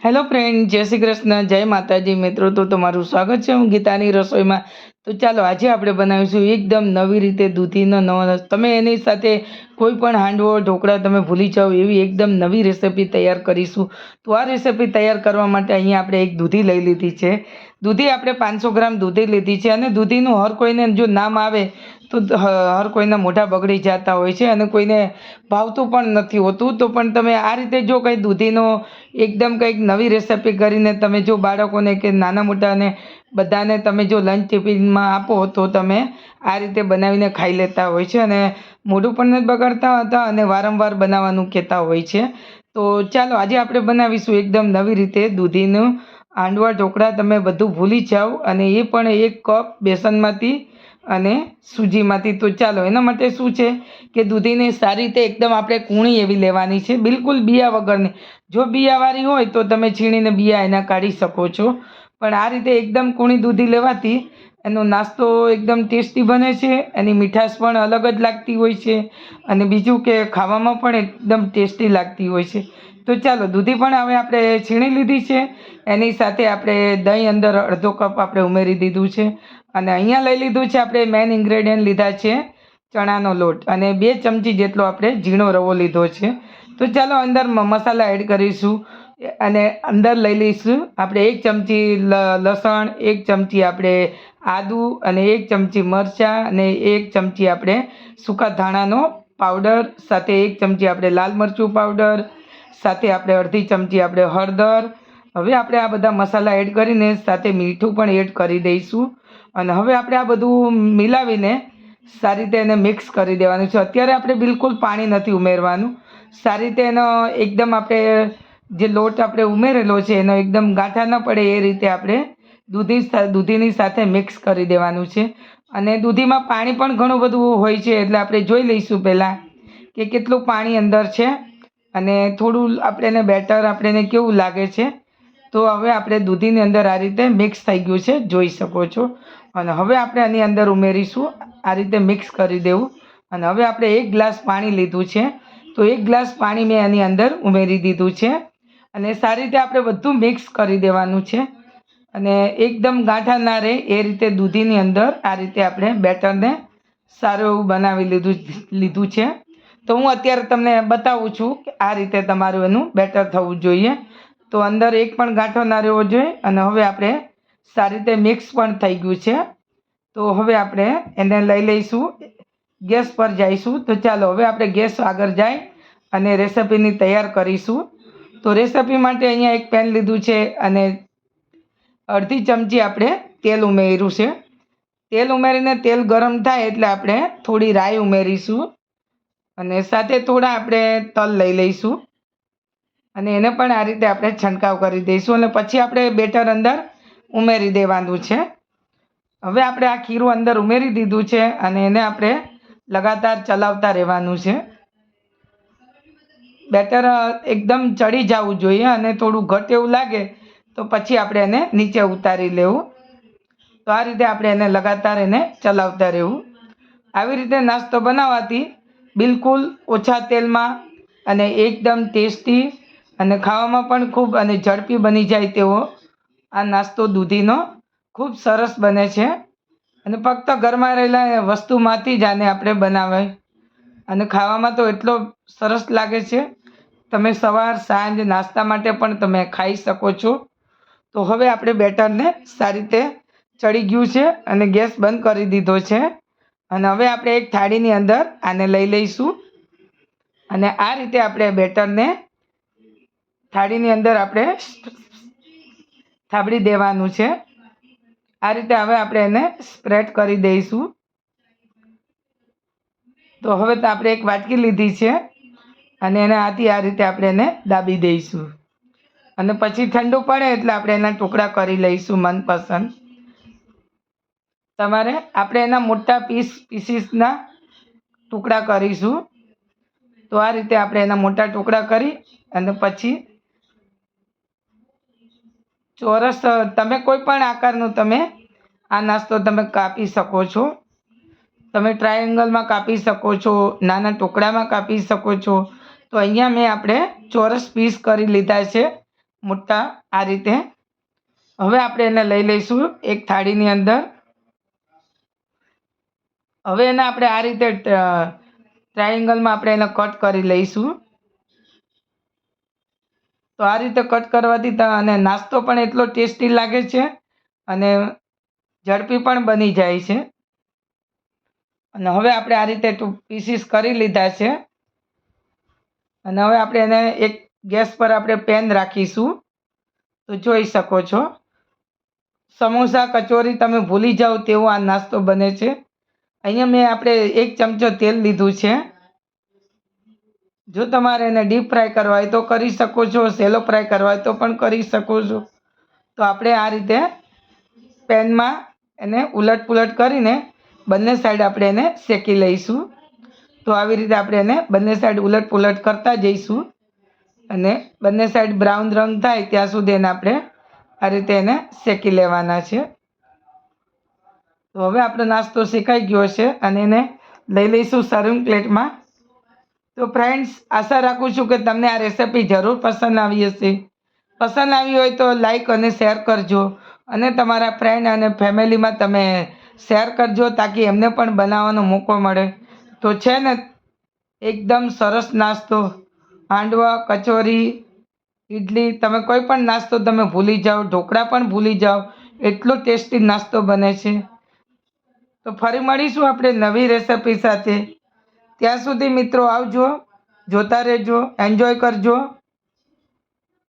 Hello friend જય શ્રી કૃષ્ણ. જય માતાજી. મિત્રો, તો તમારું સ્વાગત છે હું ગીતાની રસોઈમાં. તો ચાલો, આજે આપણે બનાવીશું એકદમ નવી રીતે દૂધીનો નવો તમે એની સાથે કોઈ પણ હાંડવો, ઢોકળા તમે ભૂલી જાઓ, એવી એકદમ નવી રેસીપી તૈયાર કરીશું. તો આ રેસીપી તૈયાર કરવા માટે અહીંયા આપણે એક દૂધી લઈ લીધી છે. દૂધી આપણે પાંચસો ગ્રામ દૂધી લીધી છે અને દૂધીનું હર કોઈને જો નામ આવે તો હર કોઈના મોઢા બગડી જતા હોય છે અને કોઈને ભાવતું પણ નથી હોતું. તો પણ તમે આ રીતે જો કંઈ દૂધીનો એકદમ કંઈક નવી રેસિપી કરીને તમે જો બાળકોને કે નાના મોટાને બધાને તમે જો લંચ ટિફિનમાં આપો, તો તમે આ રીતે બનાવીને ખાઈ લેતા હોય છે અને મોઢું પણ નથી બગાડતા હતા અને વારંવાર બનાવવાનું કહેતા હોય છે. તો ચાલો આજે આપણે બનાવીશું એકદમ નવી રીતે દૂધીનું હાંડવા ઢોકળા તમે બધું ભૂલી જાઓ અને એ પણ એક કપ બેસનમાંથી અને સૂજીમાંથી. તો ચાલો, એના માટે શું છે કે દૂધીને સારી રીતે એકદમ આપણે કૂણી એવી લેવાની છે, બિલકુલ બિયા વગરની. જો બિયાવાળી હોય તો તમે છીણીને બિયા એના કાઢી શકો છો. પણ આ રીતે એકદમ કૂણી દૂધી લેવાથી એનો નાસ્તો એકદમ ટેસ્ટી બને છે, એની મીઠાશ પણ અલગ જ લાગતી હોય છે અને બીજું કે ખાવામાં પણ એકદમ ટેસ્ટી લાગતી હોય છે. તો ચાલો, દૂધી પણ હવે આપણે છીણી લીધી છે. એની સાથે આપણે દહીં અંદર અડધો કપ આપણે ઉમેરી દીધું છે. અને અહીંયા લઈ લીધું છે આપણે મેઇન ઇન્ગ્રેડિયન્ટ લીધા છે ચણાનો લોટ. અને બે ચમચી જેટલો આપણે ઝીણો રવો લીધો છે. તો ચાલો, અંદર મસાલા એડ કરીશું. અને અંદર લઈ લઈશું. આપણે એક ચમચી લસણ, એક ચમચી આપણે આદુ અને એક ચમચી મરચાં અને એક ચમચી આપણે સૂકા ધાણાનો પાવડર સાથે એક ચમચી આપણે લાલ મરચું પાવડર સાથે આપણે અડધી ચમચી આપણે હળદર. હવે આપણે આ બધા મસાલા એડ કરીને સાથે મીઠું પણ એડ કરી દઈશું. અને હવે આપણે આ બધું મિલાવીને સારી રીતે એને મિક્સ કરી દેવાનું છે. અત્યારે આપણે બિલકુલ પાણી નથી ઉમેરવાનું. સારી રીતે એનો એકદમ આપણે જે લોટ આપણે ઉમેરેલો છે, એનો એકદમ ગાંઠા ન પડે એ રીતે આપણે દૂધી દૂધીની સાથે મિક્સ કરી દેવાનું છે. અને દૂધીમાં પાણી પણ ઘણું બધું હોય છે, એટલે આપણે જોઈ લઈશું પહેલાં કે કેટલું પાણી અંદર છે. અને થોડું આપણે એને બેટર આપણે એને કેવું લાગે છે? તો હવે આપણે દૂધીની અંદર આ રીતે મિક્સ થઈ ગયું છે, જોઈ શકો છો. અને હવે આપણે આની અંદર ઉમેરીશું. આ રીતે મિક્સ કરી દેવું. અને હવે આપણે એક ગ્લાસ પાણી લીધું છે. તો એક ગ્લાસ પાણી મેં આની અંદર ઉમેરી દીધું છે. અને સારી રીતે આપણે બધું મિક્સ કરી દેવાનું છે. અને એકદમ ગાંઠા ના રહે એ રીતે દૂધીની અંદર આ રીતે આપણે બેટરને સારું એવું બનાવી લીધું લીધું છે. તો હું અત્યારે તમને બતાવું છું કે આ રીતે તમારું એનું બેટર થવું જોઈએ. તો અંદર એક પણ ગાંઠો ના રહેવો જોઈએ અને હવે આપણે સારી રીતે મિક્સ પણ થઈ ગયું છે. તો હવે આપણે એને લઈ લઈશું. ગેસ પર જઈશું. તો ચાલો, હવે આપણે ગેસ આગળ જાય અને રેસિપીની તૈયાર કરીશું. તો રેસિપી માટે અહીંયા એક પેન લીધું છે અને અડધી ચમચી આપણે તેલ ઉમેર્યું છે. તેલ ઉમેરીને તેલ ગરમ થાય એટલે આપણે થોડી રાઈ ઉમેરીશું. અને સાથે થોડા આપણે તલ લઈ લઈશું. અને એને પણ આ રીતે આપણે છંટકાવ કરી દઈશું અને પછી આપણે બેટર અંદર ઉમેરી દેવાનું છે. હવે આપણે આ ખીરું અંદર ઉમેરી દીધું છે અને એને આપણે લગાતાર ચલાવતા રહેવાનું છે. બેટર એકદમ ચડી જવું જોઈએ અને થોડું ઘટ એવું લાગે તો પછી આપણે એને નીચે ઉતારી લેવું. તો આ રીતે આપણે એને લગાતાર એને ચલાવતા રહેવું. આવી રીતે નાસ્તો બનાવવાથી બિલકુલ ઓછા તેલમાં અને એકદમ ટેસ્ટી અને ખાવામાં પણ ખૂબ અને ઝડપી બની જાય તેવો આ નાસ્તો દૂધીનો ખૂબ સરસ બને છે. અને ફક્ત ઘરમાં રહેલા વસ્તુમાંથી જ આને આપણે બનાવાય. અને ખાવામાં તો એટલો સરસ લાગે છે. તમે સવાર, સાંજ નાસ્તા માટે પણ તમે ખાઈ શકો છો. તો હવે આપણે બેટરને સારી રીતે ચડી ગયું છે અને ગેસ બંધ કરી દીધો છે. અને હવે આપણે એક થાળીની અંદર આને લઈ લઈશું. અને આ રીતે આપણે બેટરને થાળીની અંદર આપણે થાબડી દેવાનું છે. આ રીતે હવે આપણે એને સ્પ્રેડ કરી દઈશું. તો હવે તો આપણે એક વાટકી લીધી છે અને એને આથી આ રીતે આપણે એને દાબી દઈશું. અને પછી ઠંડુ પડે એટલે આપણે એના ટુકડા કરી લઈશું મનપસંદ. તમારે આપણે એના મોટા પીસ પીસીસના ટુકડા કરીશું. તો આ રીતે આપણે એના મોટા ટુકડા કરી અને પછી ચોરસ, તમે કોઈ પણ આકારનું તમે આ નાસ્તો તમે કાપી શકો છો. તમે ટ્રાયેંગલમાં કાપી શકો છો, નાના ટુકડામાં કાપી શકો છો. તો અહીંયા મેં આપણે ચોરસ પીસ કરી લીધા છે, મોટા આ રીતે. હવે આપણે એને લઈ લઈશું એક થાળીની અંદર. હવે એને આપણે આ રીતે ટ્રાયેંગલમાં આપણે એને કટ કરી લઈશું. તો આ રીતે કટ કરવાથી અને નાસ્તો પણ એટલો ટેસ્ટી લાગે છે અને ઝડપી પણ બની જાય છે. અને હવે આપણે આ રીતે પીસીસ કરી લીધા છે. અને હવે આપણે એને એક ગેસ પર આપણે પેન રાખીશું. તો જોઈ શકો છો. સમોસા કચોરી તમે ભૂલી જાઓ તેવો આ નાસ્તો બને છે. અહીંયા મેં આપણે એક ચમચો તેલ લીધું છે. જો તમારે એને ડીપ ફ્રાય કરવા હોય તો કરી શકો છો, સેલો ફ્રાય કરવા હોય તો પણ કરી શકો છો. તો આપણે આ રીતે પેનમાં એને ઉલટ પુલટ કરીને બંને સાઈડ આપણે એને શેકી લઈશું. તો આવી રીતે આપણે એને બંને સાઈડ ઉલટ પુલટ કરતા જઈશું. અને બંને સાઈડ બ્રાઉન રંગ થાય ત્યાં સુધી એને આપણે આ રીતે એને શેકી લેવાના છે. તો હવે આપણો નાસ્તો શેકાઈ ગયો છે અને એને લઈ લઈશું સર્વિંગ પ્લેટમાં. તો ફ્રેન્ડ્સ આશા રાખું છું કે તમને આ રેસિપી જરૂર પસંદ આવી હશે. પસંદ આવી હોય તો લાઈક અને શેર કરજો અને તમારા ફ્રેન્ડ અને ફેમિલીમાં તમે શેર કરજો તાકી એમને પણ બનાવવાનો મોકો મળે. તો છે ને, એકદમ સરસ નાસ્તો. હાંડવા, કચોરી ઇડલી તમે કોઈ પણ નાસ્તો તમે ભૂલી જાઓ, ઢોકળા પણ ભૂલી જાઓ, એટલો ટેસ્ટી નાસ્તો બને છે. તો ફરી મળીશું આપણે નવી રેસિપી સાથે. ત્યાં સુધી મિત્રો આવજો, જોતા રહેજો એન્જોય કરજો.